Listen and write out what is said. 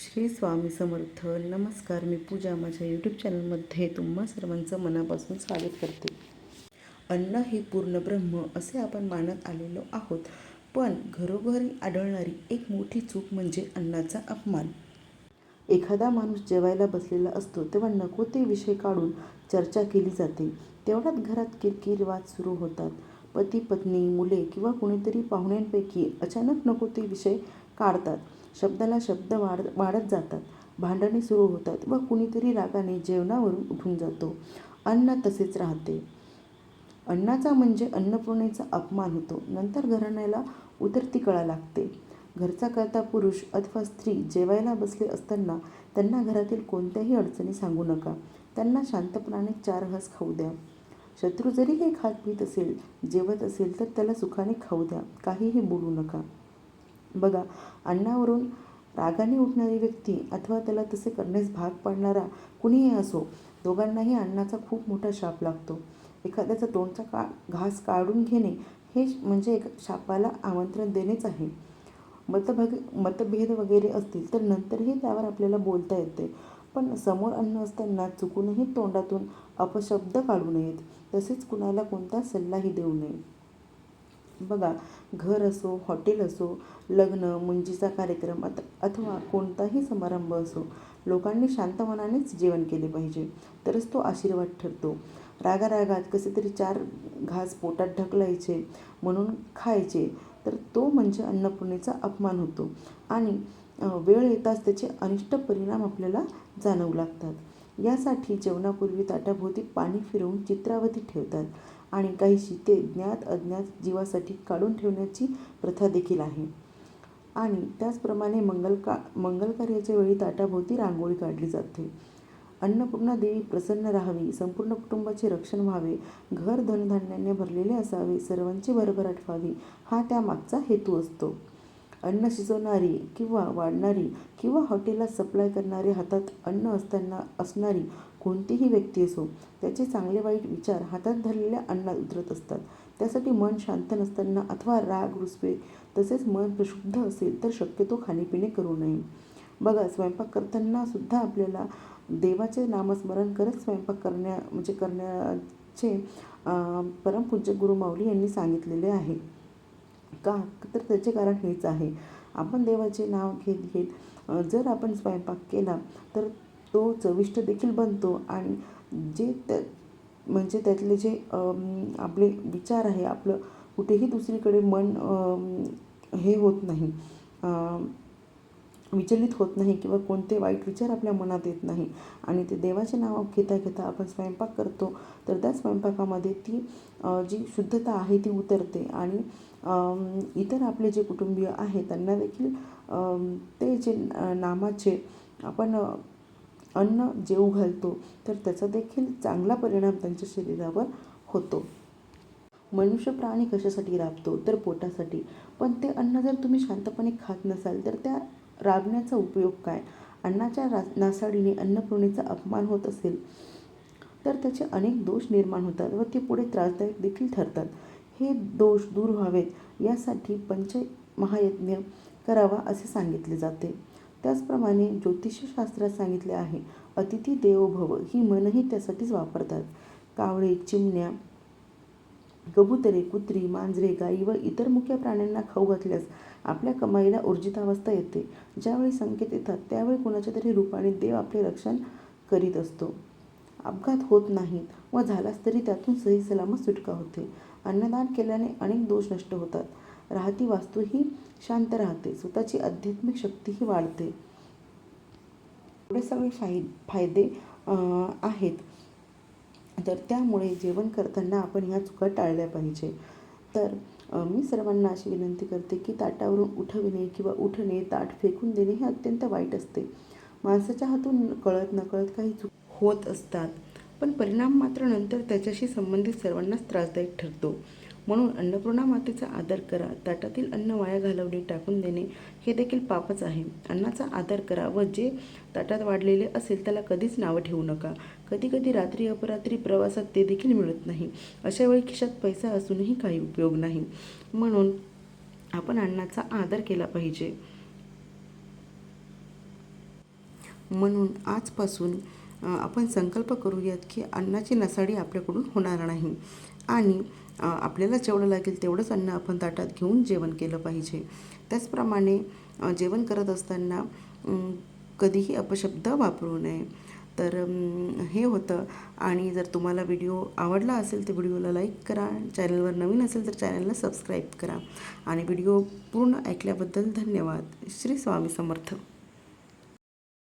श्री स्वामी समर्थ. नमस्कार. मी पूजा माझ्या यूट्यूब चॅनलमध्ये तुम्हा सर्वांचं मनापासून स्वागत करते. अन्न हे पूर्ण ब्रह्म असे आपण मानत आलेलो आहोत. पण घरोघरी आढळणारी एक मोठी चूक म्हणजे अन्नाचा अपमान. एखादा माणूस जेवायला बसलेला असतो तेव्हा नको ते विषय काढून चर्चा केली जाते. तेवढ्यात घरात किरकिर वाद सुरू होतात. पती पत्नी मुले किंवा कोणीतरी पाहुण्यांपैकी अचानक नको ते विषय काढतात. शब्दाला शब्द वाढ वाढत जातात. भांडणे सुरू होतात व कुणीतरी रागाने जेवणावरून उठून जातो. अन्न तसेच राहते. अन्नाचा म्हणजे अन्नपूर्णेचा अपमान होतो. नंतर घराण्याला उतरती कळा लागते. घरचा करता पुरुष अथवा स्त्री जेवायला बसले असताना त्यांना घरातील कोणत्याही अडचणी सांगू नका. त्यांना शांतपणाने चार हस खाऊ द्या. शत्रू जरी हे खात पीत असेल जेवत असेल तर त्याला सुखाने खाऊ द्या. काहीही बोलू नका. बघा अन्नावरून रागाने उठणारी व्यक्ती अथवा त्याला तसे करण्यास भाग पाडणारा कुणीही असो दोघांनाही अन्नाचा खूप मोठा शाप लागतो. एखाद्याचा तोंडचा का घास काढून घेणे हे म्हणजे एक शापाला आमंत्रण देणेच आहे. मतभग मतभेद वगैरे असतील तर नंतरही त्यावर आपल्याला बोलता येते. पण समोर अन्न असताना चुकूनही तोंडातून अपशब्द काढू नयेत. तसेच कुणाला कोणता सल्लाही देऊ नये. बघा घर असो हॉटेल असो लग्न मुंजीचा कार्यक्रम अथ अथवा कोणताही समारंभ असो लोकांनी शांत मनानेच जेवण केले पाहिजे. तरच तो आशीर्वाद ठरतो. रागारागात कसे तरी चार घास पोटात ढकलायचे म्हणून खायचे तर तो म्हणजे अन्नपूर्णेचा अपमान होतो. आणि वेळ येताच त्याचे अनिष्ट परिणाम आपल्याला जाणवू लागतात. यासाठी जेवणापूर्वी ताटाभोवती पाणी फिरवून चित्रावती ठेवतात. आणि काही शिते ज्ञात अज्ञात जीवासाठी काढून ठेवण्याची प्रथा देखील आहे. आणि त्याचप्रमाणे मंगल का मंगलकार्याच्या वेळी ताटाभोवती रांगोळी काढली जाते. अन्नपूर्णा देवी प्रसन्न राहावी संपूर्ण कुटुंबाचे रक्षण व्हावे घर धनधान्याने भरलेले असावे सर्वांची भरभराट व्हावी हा त्यामागचा हेतू असतो. अन्न शिजवणारी किंवा वाढणारी किंवा हॉटेलला सप्लाय करणारे हातात अन्न असताना असणारी कोणतीही व्यक्ती असो त्याचे चांगले वाईट विचार हातात धरलेल्या अन्नात उतरत असतात. त्यासाठी मन शांत नसताना अथवा राग रुसवे तसेच मन प्रशुद्ध असेल तर शक्यतो खाणेपिणे करू नये. बघा स्वयंपाक करताना सुद्धा आपल्याला देवाचे नामस्मरण करत स्वयंपाक करण्या म्हणजे करण्याचे परमपूज्य गुरु माऊली यांनी सांगितलेले आहे. का? तर त्याचे कारण हेच आहे. आपण देवाचे नाव घेत घेत जर आपण स्वयंपाक केला तर तो चविष्ट देखील बनतो आणि जे त्या म्हणजे त्यातले जे आपले विचार आहे आपलं कुठेही दुसरीकडे मन हे होत नाही विचलित होत नाही किंवा कोणते वाईट विचार आपल्या मनात येत नाही आणि ते देवाचे नाव घेता घेता आपण स्वयंपाक करतो तर त्या स्वयंपाकामध्ये ती जी शुद्धता आहे ती उतरते आणि इतर आपले जे कुटुंबीय आहे त्यांना देखील ते जे नामाचे आपण अन्न जेऊ घालतो तर त्याचा देखील चांगला परिणाम त्यांच्या शरीरावर होतो. मनुष्य प्राणी कशासाठी राबतो? तर पोटासाठी. पण ते अन्न जर तुम्ही शांतपणे खात नसाल तर त्या राबण्याचा उपयोग काय? अन्नाच्या रा नासाडीने अन्नपूर्णेचा अपमान होत असेल तर त्याचे अनेक दोष निर्माण होतात व ते पुढे त्रासदायक देखील ठरतात. हे दोष दूर व्हावेत यासाठी पंच महायज्ञ करावा असे सांगितले जाते. त्याचप्रमाणे ज्योतिषशास्त्रात सांगितले आहे अतिथी देवो भव ही मनही त्यासाठीच वापरतात. कावळे चिमण्या कबुतरे कुत्री मांजरे गाई व इतर मुख्य प्राण्यांना खाऊ घातल्यास आपल्या कमाईला ऊर्जितावस्था येते. ज्यावेळी संकेत येतात त्यावेळी कुणाच्या तरी रूपाने देव आपले रक्षण करीत असतो. अपघात होत नाहीत व झालाच तरी त्यातून सही सलामत सुटका होते. अन्नदान केल्याने अनेक दोष नष्ट होतात. राहती वास्तूही शांत राहते. स्वतःची आध्यात्मिक शक्तीही वाढते. एवढे सगळे फाय फायदे आहेत. तर त्यामुळे जेवण करताना आपण ह्या चुका टाळल्या पाहिजे. तर मी सर्वांना अशी विनंती करते की ताटावरून उठविणे किंवा उठणे ताट फेकून देणे हे अत्यंत वाईट असते. माणसाच्या हातून कळत नकळत काही चूक होत असतात. पण परिणाम मात्र नंतर त्याच्याशी संबंधित सर्वांनाच त्रासदायक ठरतो. म्हणून अन्नपूर्णा मातेचा आदर करा. ताटातील अन्न वाया घालवणे टाकून देणे हे देखील पापच आहे. अन्नाचा आदर करा व जे ताटात वाढलेले असेल त्याला कधीच नावं ठेवू नका. कधी कधी रात्री अपरात्री प्रवासात ते देखील मिळत नाही. अशा वेळी खिशात पैसा असूनही काही उपयोग नाही. म्हणून आपण अन्नाचा आदर केला पाहिजे. म्हणून आजपासून आपण संकल्प करूयात की अन्नाची नसाडी आपल्याकडून होणार नाही. आणि आपल्याला जेवढं लागेल तेवढंच अन्न आपण ताटात घेऊन जेवण केलं पाहिजे. त्याचप्रमाणे जेवण करत असताना कधीही अपशब्द वापरू नये. तर हे होतं. आणि जर तुम्हाला व्हिडिओ आवडला असेल तर व्हिडिओला लाईक करा. चॅनलवर नवीन असेल तर चॅनलला सबस्क्राईब करा. आणि व्हिडिओ पूर्ण ऐकल्याबद्दल धन्यवाद. श्री स्वामी समर्थ.